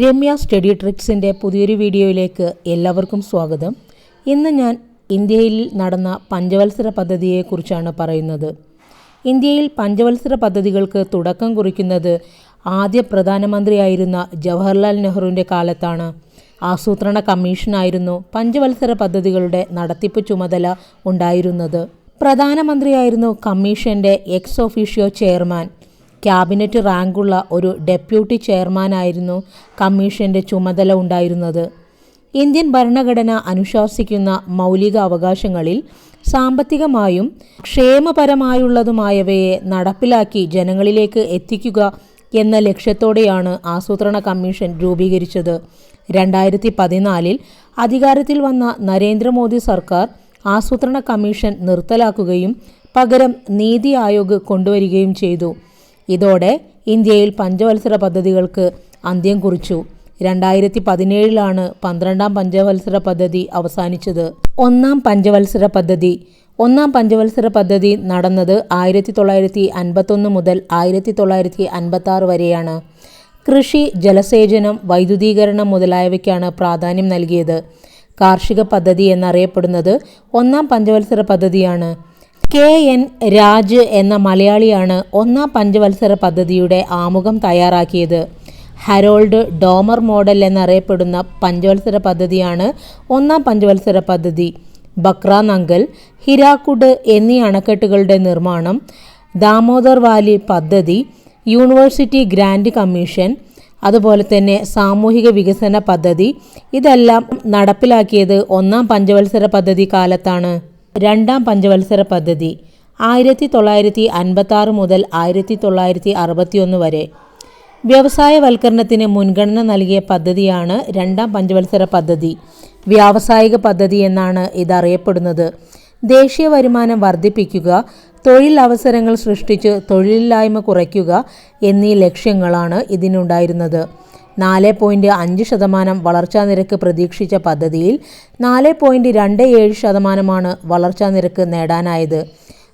Ramya study ട്രിക്സിന്റെ പുതിയൊരു വീഡിയോയിലേക്ക് എല്ലാവർക്കും സ്വാഗതം. ഇന്ന് ഞാൻ ഇന്ത്യയിൽ നടന്ന പഞ്ചവത്സര പദ്ധതിയെക്കുറിച്ചാണ് പറയുന്നത്. ഇന്ത്യയിൽ പഞ്ചവത്സര പദ്ധതികൾക്ക് തുടക്കം കുറിക്കുന്നത് ആദ്യ പ്രധാനമന്ത്രിയായിരുന്ന ജവഹർലാൽ നെഹ്റുവിന്റെ കാലത്താണ്. ആസൂത്രണ കമ്മീഷനായിരുന്നു പഞ്ചവത്സര പദ്ധതികളുടെ നടത്തിപ്പ് ചുമതല ഉണ്ടായിരുന്നത്. പ്രധാനമന്ത്രിയായിരുന്നു കമ്മീഷന്റെ എക്സ് ഓഫീഷ്യോ ചെയർമാൻ ക്യാബിനറ്റ് റാങ്കുള്ള ഒരു ഡെപ്യൂട്ടി ചെയർമാനായിരുന്നു കമ്മീഷന്റെ ചുമതല ഉണ്ടായിരുന്നത്. ഇന്ത്യൻ ഭരണഘടന അനുശാസിക്കുന്ന മൗലിക അവകാശങ്ങളിൽ സാമ്പത്തികമായും ക്ഷേമപരമായുള്ളതുമായവയെ നടപ്പിലാക്കി ജനങ്ങളിലേക്ക് എത്തിക്കുക എന്ന ലക്ഷ്യത്തോടെയാണ് ആസൂത്രണ കമ്മീഷൻ രൂപീകരിച്ചത്. രണ്ടായിരത്തി പതിനാലിൽ അധികാരത്തിൽ വന്ന നരേന്ദ്രമോദി സർക്കാർ ആസൂത്രണ കമ്മീഷൻ നിർത്തലാക്കുകയും പകരം നീതി ആയോഗ് കൊണ്ടുവരികയും ചെയ്തു. ഇതോടെ ഇന്ത്യയിൽ പഞ്ചവത്സര പദ്ധതികൾക്ക് അന്ത്യം കുറിച്ചു. രണ്ടായിരത്തി പതിനേഴിലാണ് പന്ത്രണ്ടാം പഞ്ചവത്സര പദ്ധതി അവസാനിച്ചത്. ഒന്നാം പഞ്ചവത്സര പദ്ധതി. ഒന്നാം പഞ്ചവത്സര പദ്ധതി നടന്നത് ആയിരത്തി തൊള്ളായിരത്തി അൻപത്തൊന്ന് മുതൽ ആയിരത്തി തൊള്ളായിരത്തി അൻപത്തി ആറ് വരെയാണ്. കൃഷി ജലസേചനം വൈദ്യുതീകരണം മുതലായവയ്ക്കാണ് പ്രാധാന്യം നൽകിയത്. കാർഷിക പദ്ധതി എന്നറിയപ്പെടുന്നത് ഒന്നാം പഞ്ചവത്സര പദ്ധതിയാണ്. കെ എൻ രാജ് എന്ന മലയാളിയാണ് ഒന്നാം പഞ്ചവത്സര പദ്ധതിയുടെ ആമുഖം തയ്യാറാക്കിയത്. ഹരോൾഡ് ഡോമർ മോഡൽ എന്നറിയപ്പെടുന്ന പഞ്ചവത്സര പദ്ധതിയാണ് ഒന്നാം പഞ്ചവത്സര പദ്ധതി. ബക്ര നങ്കൽ ഹിരാക്കുഡ് എന്നീ അണക്കെട്ടുകളുടെ നിർമ്മാണം ദാമോദർ വാലി പദ്ധതി യൂണിവേഴ്സിറ്റി ഗ്രാൻഡ് കമ്മീഷൻ അതുപോലെ തന്നെ സാമൂഹിക വികസന പദ്ധതി ഇതെല്ലാം നടപ്പിലാക്കിയത് ഒന്നാം പഞ്ചവത്സര പദ്ധതി കാലത്താണ്. രണ്ടാം പഞ്ചവത്സര പദ്ധതി ആയിരത്തി തൊള്ളായിരത്തി അൻപത്തി ആറ് മുതൽ ആയിരത്തി തൊള്ളായിരത്തി അറുപത്തിയൊന്ന് വരെ. വ്യവസായവൽക്കരണത്തിന് മുൻഗണന നൽകിയ പദ്ധതിയാണ് രണ്ടാം പഞ്ചവത്സര പദ്ധതി. വ്യാവസായിക പദ്ധതി എന്നാണ് ഇതറിയപ്പെടുന്നത്. ദേശീയ വരുമാനം വർദ്ധിപ്പിക്കുക തൊഴിൽ അവസരങ്ങൾ സൃഷ്ടിച്ച് തൊഴിലില്ലായ്മ കുറയ്ക്കുക എന്നീ ലക്ഷ്യങ്ങളാണ് ഇതിനുണ്ടായിരുന്നത്. നാല് പോയിന്റ് അഞ്ച് ശതമാനം വളർച്ചാ നിരക്ക് പ്രതീക്ഷിച്ച പദ്ധതിയിൽ നാല് പോയിന്റ് രണ്ട് ഏഴ് ശതമാനമാണ് വളർച്ചാ നിരക്ക് നേടാനായത്.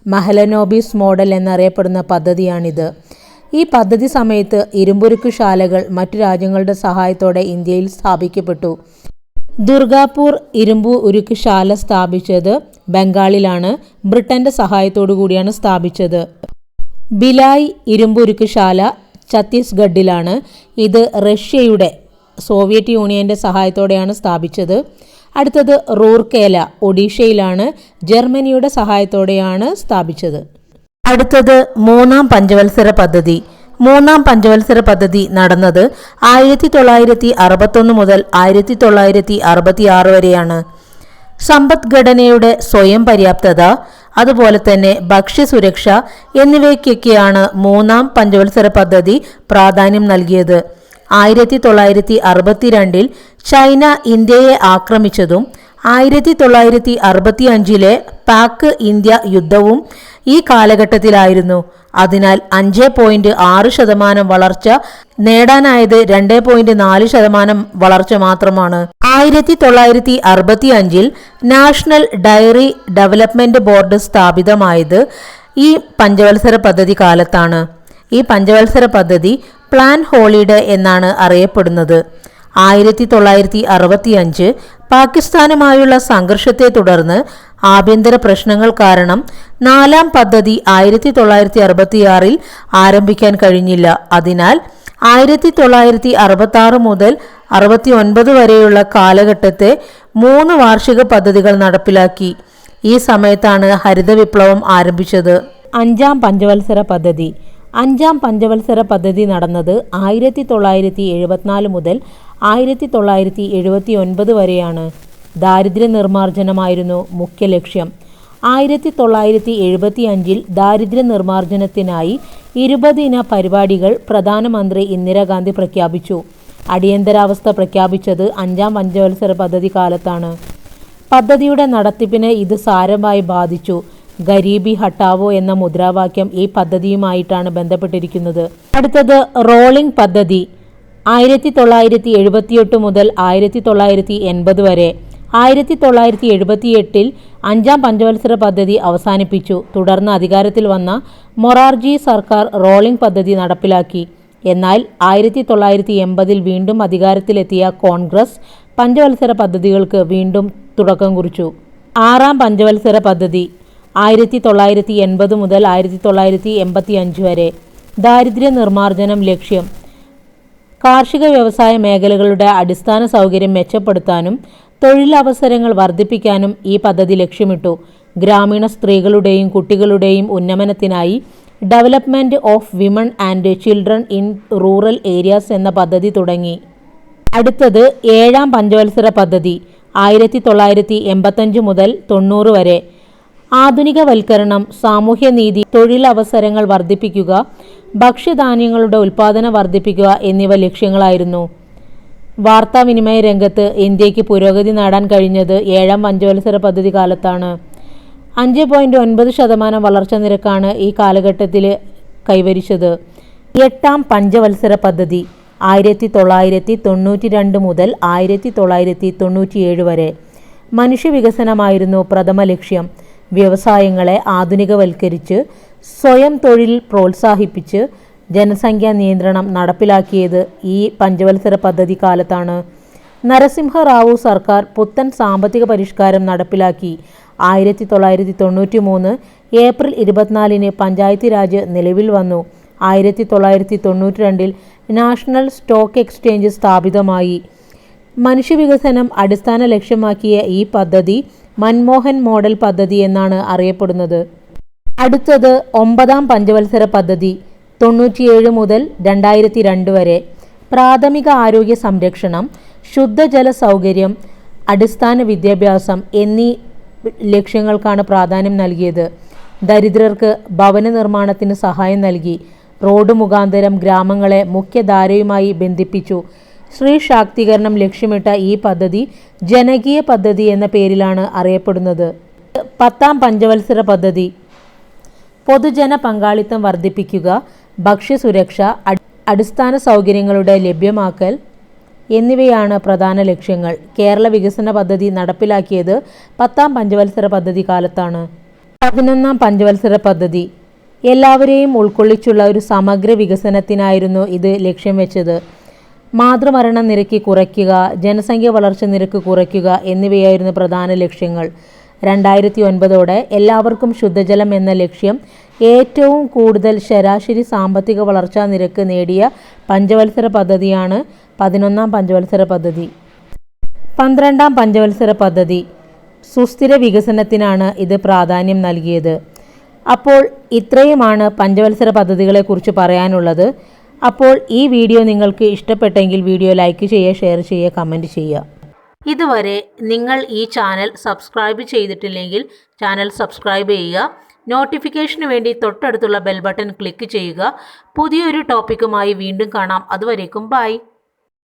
മഹലനോബിസ് മോഡൽ എന്നറിയപ്പെടുന്ന പദ്ധതിയാണിത്. ഈ പദ്ധതി സമയത്ത് ഇരുമ്പുരുക്ക് ശാലകൾ മറ്റു രാജ്യങ്ങളുടെ സഹായത്തോടെ ഇന്ത്യയിൽ സ്ഥാപിക്കപ്പെട്ടു. ദുർഗാപൂർ ഇരുമ്പു ഉരുക്ക് ശാല സ്ഥാപിച്ചത് ബംഗാളിലാണ്. ബ്രിട്ടന്റെ സഹായത്തോടു കൂടിയാണ് സ്ഥാപിച്ചത്. ബിലായ് ഇരുമ്പുരുക്ക് ശാല ഛത്തീസ്ഗഡിലാണ് ഇത് റഷ്യയുടെ സോവിയറ്റ് യൂണിയന്റെ സഹായത്തോടെയാണ് സ്ഥാപിച്ചത്. അടുത്തത് റൂർക്കേല ഒഡീഷയിലാണ് ജർമ്മനിയുടെ സഹായത്തോടെയാണ് സ്ഥാപിച്ചത്. അടുത്തത് മൂന്നാം പഞ്ചവത്സര പദ്ധതി. മൂന്നാം പഞ്ചവത്സര പദ്ധതി നടന്നത് ആയിരത്തി തൊള്ളായിരത്തി അറുപത്തൊന്ന് മുതൽ ആയിരത്തി തൊള്ളായിരത്തി അറുപത്തി ആറ് വരെയാണ്. സമ്പദ്ഘടനയുടെ സ്വയം പര്യാപ്തത അതുപോലെ തന്നെ ഭക്ഷ്യസുരക്ഷ എന്നിവയ്ക്കൊക്കെയാണ് മൂന്നാം പഞ്ചവത്സര പദ്ധതി പ്രാധാന്യം നൽകിയത്. ആയിരത്തി തൊള്ളായിരത്തി അറുപത്തിരണ്ടിൽ ചൈന ഇന്ത്യയെ ആക്രമിച്ചതും ആയിരത്തി തൊള്ളായിരത്തി അറുപത്തി അഞ്ചിലെ പാക് ഇന്ത്യ യുദ്ധവും ഈ കാലഘട്ടത്തിലായിരുന്നു. അതിനാൽ അഞ്ച് പോയിന്റ് ആറ് ശതമാനം വളർച്ച നേടാനായത് രണ്ട് പോയിന്റ് നാല് ശതമാനം വളർച്ച മാത്രമാണ്. ആയിരത്തി തൊള്ളായിരത്തി അറുപത്തി അഞ്ചിൽ നാഷണൽ ഡയറി ഡെവലപ്മെന്റ് ബോർഡ് സ്ഥാപിതമായത് ഈ പഞ്ചവത്സര പദ്ധതി കാലത്താണ്. ഈ പഞ്ചവത്സര പദ്ധതി പ്ലാൻ ഹോളിഡേ എന്നാണ് അറിയപ്പെടുന്നത്. ആയിരത്തി തൊള്ളായിരത്തി അറുപത്തിയഞ്ച് പാകിസ്ഥാനുമായുള്ള സംഘർഷത്തെ തുടർന്ന് ആഭ്യന്തര പ്രശ്നങ്ങൾ കാരണം നാലാം പദ്ധതി ആയിരത്തി തൊള്ളായിരത്തി അറുപത്തിയാറിൽ ആരംഭിക്കാൻ കഴിഞ്ഞില്ല. അതിനാൽ ആയിരത്തി തൊള്ളായിരത്തി അറുപത്തി ആറ് മുതൽ അറുപത്തി ഒൻപത് വരെയുള്ള കാലഘട്ടത്തെ മൂന്ന് വാർഷിക പദ്ധതികൾ നടപ്പിലാക്കി. ഈ സമയത്താണ് ഹരിത വിപ്ലവം ആരംഭിച്ചത്. അഞ്ചാം പഞ്ചവത്സര പദ്ധതി. അഞ്ചാം പഞ്ചവത്സര പദ്ധതി നടന്നത് ആയിരത്തി തൊള്ളായിരത്തി എഴുപത്തിനാല് മുതൽ ആയിരത്തി തൊള്ളായിരത്തി എഴുപത്തി ഒൻപത് വരെയാണ്. ദാരിദ്ര്യ നിർമ്മാർജനമായിരുന്നു മുഖ്യ ലക്ഷ്യം. ആയിരത്തി തൊള്ളായിരത്തി എഴുപത്തി അഞ്ചിൽ ദാരിദ്ര്യ നിർമ്മാർജനത്തിനായി ഇരുപതിന പരിപാടികൾ പ്രധാനമന്ത്രി ഇന്ദിരാഗാന്ധി പ്രഖ്യാപിച്ചു. അടിയന്തരാവസ്ഥ പ്രഖ്യാപിച്ചത് അഞ്ചാം പഞ്ചവത്സര പദ്ധതി കാലത്താണ്. പദ്ധതിയുടെ നടത്തിപ്പിനെ ഇത് സാരമായി ബാധിച്ചു. ഗരീബി ഹട്ടാവോ എന്ന മുദ്രാവാക്യം ഈ പദ്ധതിയുമായിട്ടാണ് ബന്ധപ്പെട്ടിരിക്കുന്നത്. അടുത്തത് റോളിംഗ് പദ്ധതി. ആയിരത്തി തൊള്ളായിരത്തി എഴുപത്തിയെട്ട് മുതൽ ആയിരത്തി തൊള്ളായിരത്തി എൺപത് വരെ ആയിരത്തി തൊള്ളായിരത്തി എഴുപത്തിയെട്ടിൽ അഞ്ചാം പഞ്ചവത്സര പദ്ധതി അവസാനിപ്പിച്ചു. തുടർന്ന് അധികാരത്തിൽ വന്ന മൊറാർജി സർക്കാർ റോളിംഗ് പദ്ധതി നടപ്പിലാക്കി. എന്നാൽ ആയിരത്തി തൊള്ളായിരത്തി എൺപതിൽ വീണ്ടും അധികാരത്തിലെത്തിയ കോൺഗ്രസ് പഞ്ചവത്സര പദ്ധതികൾക്ക് വീണ്ടും തുടക്കം കുറിച്ചു. ആറാം പഞ്ചവത്സര പദ്ധതി ആയിരത്തി തൊള്ളായിരത്തി എൺപത് മുതൽ ആയിരത്തി തൊള്ളായിരത്തി എൺപത്തി അഞ്ച് വരെ. ദാരിദ്ര്യ നിർമ്മാർജനം ലക്ഷ്യം. കാർഷിക വ്യവസായ മേഖലകളുടെ അടിസ്ഥാന സൗകര്യം മെച്ചപ്പെടുത്താനും തൊഴിലവസരങ്ങൾ വർദ്ധിപ്പിക്കാനും ഈ പദ്ധതി ലക്ഷ്യമിട്ടു. ഗ്രാമീണ സ്ത്രീകളുടെയും കുട്ടികളുടെയും ഉന്നമനത്തിനായി development of women and children in rural areas എന്ന പദ്ധതി തുടങ്ങി. അടുത്തത് ഏഴാം പഞ്ചവത്സര പദ്ധതി ആയിരത്തി തൊള്ളായിരത്തി എൺപത്തഞ്ച് മുതൽ തൊണ്ണൂറ് വരെ. ആധുനികവൽക്കരണം സാമൂഹ്യനീതി തൊഴിലവസരങ്ങൾ വർദ്ധിപ്പിക്കുക ഭക്ഷ്യധാന്യങ്ങളുടെ ഉൽപ്പാദനം വർദ്ധിപ്പിക്കുക എന്നിവ ലക്ഷ്യങ്ങളായിരുന്നു. വാർത്താവിനിമയ രംഗത്ത് ഇന്ത്യയ്ക്ക് പുരോഗതി നേടാൻ കഴിഞ്ഞത് ഏഴാം പഞ്ചവത്സര പദ്ധതി കാലത്താണ് അഞ്ച് പോയിന്റ് ഒൻപത് ശതമാനം വളർച്ചാ നിരക്കാണ് ഈ കാലഘട്ടത്തിൽ കൈവരിച്ചത്. എട്ടാം പഞ്ചവത്സര പദ്ധതി ആയിരത്തി തൊള്ളായിരത്തി തൊണ്ണൂറ്റി രണ്ട് മുതൽ ആയിരത്തി തൊള്ളായിരത്തി തൊണ്ണൂറ്റിയേഴ് വരെ. മനുഷ്യവികസനമായിരുന്നു പ്രഥമ ലക്ഷ്യം. വ്യവസായങ്ങളെ ആധുനികവൽക്കരിച്ച് സ്വയം തൊഴിൽ പ്രോത്സാഹിപ്പിച്ച് ജനസംഖ്യാ നിയന്ത്രണം നടപ്പിലാക്കിയത് ഈ പഞ്ചവത്സര പദ്ധതി കാലത്താണ്. നരസിംഹ റാവു സർക്കാർ പുത്തൻ സാമ്പത്തിക പരിഷ്കാരം നടപ്പിലാക്കി. ആയിരത്തി തൊള്ളായിരത്തി തൊണ്ണൂറ്റി മൂന്ന് ഏപ്രിൽ ഇരുപത്തിനാലിന് പഞ്ചായത്തി രാജ് നിലവിൽ വന്നു. ആയിരത്തി തൊള്ളായിരത്തി തൊണ്ണൂറ്റി രണ്ടിൽ നാഷണൽ സ്റ്റോക്ക് എക്സ്ചേഞ്ച് സ്ഥാപിതമായി. മനുഷ്യവികസനം അടിസ്ഥാന ലക്ഷ്യമാക്കിയ ഈ പദ്ധതി മൻമോഹൻ മോഡൽ പദ്ധതി എന്നാണ് അറിയപ്പെടുന്നത്. അടുത്തത് ഒമ്പതാം പഞ്ചവത്സര പദ്ധതി. തൊണ്ണൂറ്റിയേഴ് മുതൽ രണ്ടായിരത്തി രണ്ട് വരെ പ്രാഥമിക ആരോഗ്യ സംരക്ഷണം ശുദ്ധജല സൗകര്യം അടിസ്ഥാന വിദ്യാഭ്യാസം എന്നീ ലക്ഷ്യങ്ങൾക്കാണ് പ്രാധാന്യം നൽകിയത്. ദരിദ്രർക്ക് ഭവന നിർമ്മാണത്തിന് സഹായം നൽകി. റോഡ് മുഖാന്തരം ഗ്രാമങ്ങളെ മുഖ്യധാരയുമായി ബന്ധിപ്പിച്ചു. സ്ത്രീ ശാക്തീകരണം ലക്ഷ്യമിട്ട ഈ പദ്ധതി ജനകീയ പദ്ധതി എന്ന പേരിലാണ് അറിയപ്പെടുന്നത്. പത്താം പഞ്ചവത്സര പദ്ധതി. പൊതുജന പങ്കാളിത്തം വർദ്ധിപ്പിക്കുക ഭക്ഷ്യസുരക്ഷ അടി- അടിസ്ഥാന സൗകര്യങ്ങളുടെ ലഭ്യമാക്കൽ എന്നിവയാണ് പ്രധാന ലക്ഷ്യങ്ങൾ. കേരള വികസന പദ്ധതി നടപ്പിലാക്കിയത് പത്താം പഞ്ചവത്സര പദ്ധതി കാലത്താണ്. പതിനൊന്നാം പഞ്ചവത്സര പദ്ധതി. എല്ലാവരെയും ഉൾക്കൊള്ളിച്ചുള്ള ഒരു സമഗ്ര വികസനത്തിനായിരുന്നു ഇത് ലക്ഷ്യം വെച്ചത്. മാതൃമരണ നിരക്ക് കുറയ്ക്കുക ജനസംഖ്യ വളർച്ച നിരക്ക് കുറയ്ക്കുക എന്നിവയായിരുന്നു പ്രധാന ലക്ഷ്യങ്ങൾ. രണ്ടായിരത്തി ഒൻപതോടെ എല്ലാവർക്കും ശുദ്ധജലം എന്ന ലക്ഷ്യം ഏറ്റവും കൂടുതൽ ശരാശരി സാമ്പത്തിക വളർച്ചാ നിരക്ക് നേടിയ പഞ്ചവത്സര പദ്ധതിയാണ് പതിനൊന്നാം പഞ്ചവത്സര പദ്ധതി. പന്ത്രണ്ടാം പഞ്ചവത്സര പദ്ധതി. സുസ്ഥിര വികസനത്തിനാണ് ഇത് പ്രാധാന്യം നൽകിയത്. അപ്പോൾ ഇത്രയുമാണ് പഞ്ചവത്സര പദ്ധതികളെക്കുറിച്ച് പറയാനുള്ളത്. അപ്പോൾ ഈ വീഡിയോ നിങ്ങൾക്ക് ഇഷ്ടപ്പെട്ടെങ്കിൽ വീഡിയോ ലൈക്ക് ചെയ്യുക ഷെയർ ചെയ്യുക കമന്റ് ചെയ്യുക. ഇതുവരെ നിങ്ങൾ ഈ ചാനൽ സബ്സ്ക്രൈബ് ചെയ്തിട്ടില്ലെങ്കിൽ ചാനൽ സബ്സ്ക്രൈബ് ചെയ്യുക. നോട്ടിഫിക്കേഷന് വേണ്ടി തൊട്ടടുത്തുള്ള ബെൽ ബട്ടൺ ക്ലിക്ക് ചെയ്യുക. പുതിയൊരു ടോപ്പിക്കുമായി വീണ്ടും കാണാം. അതുവരേക്കും ബൈ.